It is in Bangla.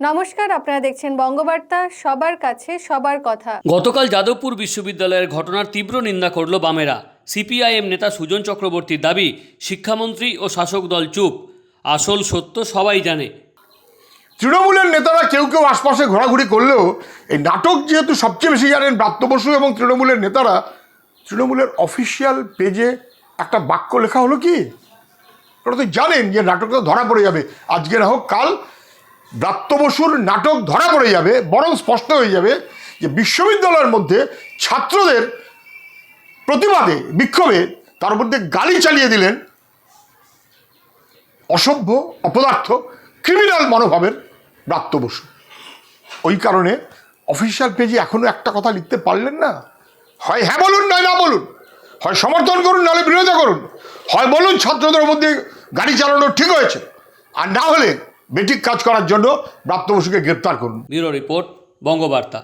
নমস্কার আপনারা দেখছেন বঙ্গবার্তা সবার কাছে সবার কথা। গতকাল যাদবপুর বিশ্ববিদ্যালয়ের ঘটনার তীব্র নিন্দা করল বামেরা। সিপিআইএম নেতা সুজন চক্রবর্তীর দাবি শিক্ষামন্ত্রী ও শাসক দল চুপ। আসল সত্য সবাই জানে। তৃণমূলের নেতারা কেউ কেউ আশপাশে ঘোরাঘুরি করলেও এই নাটক যেহেতু সবচেয়ে বেশি জানেন ব্রাত্য বসু এবং তৃণমূলের নেতারা তৃণমূলের অফিসিয়াল পেজে একটা বাক্য লেখা হলো কি? ওরা তো জানেন যে নাটকটা ধরা পড়ে যাবে। আজকে না হোক কাল ব্রাত্য বসুর নাটক ধরা পড়ে যাবে, বরং স্পষ্ট হয়ে যাবে যে বিশ্ববিদ্যালয়ের মধ্যে ছাত্রদের প্রতিবাদে, বিক্ষোভে তার মধ্যে গালি চালিয়ে দিলেন অসভ্য, অপদার্থ ক্রিমিনাল মনোভাবের ব্রাত্য বসু। ওই কারণে অফিসিয়াল পেজে এখনও একটা কথা লিখতে পারলেন না। হয় হ্যাঁ বলুন, নয় না বলুন, হয় সমর্থন করুন, নাহলে বিরোধিতা করুন, হয় বলুন ছাত্রদের মধ্যে গাড়ি চালানো ঠিক হয়েছে, আর না হলে বেঠিক কাজ করার জন্য প্রাপ্তবসুকে বসুকে গ্রেপ্তার করুন। Bureau report Bangabarta.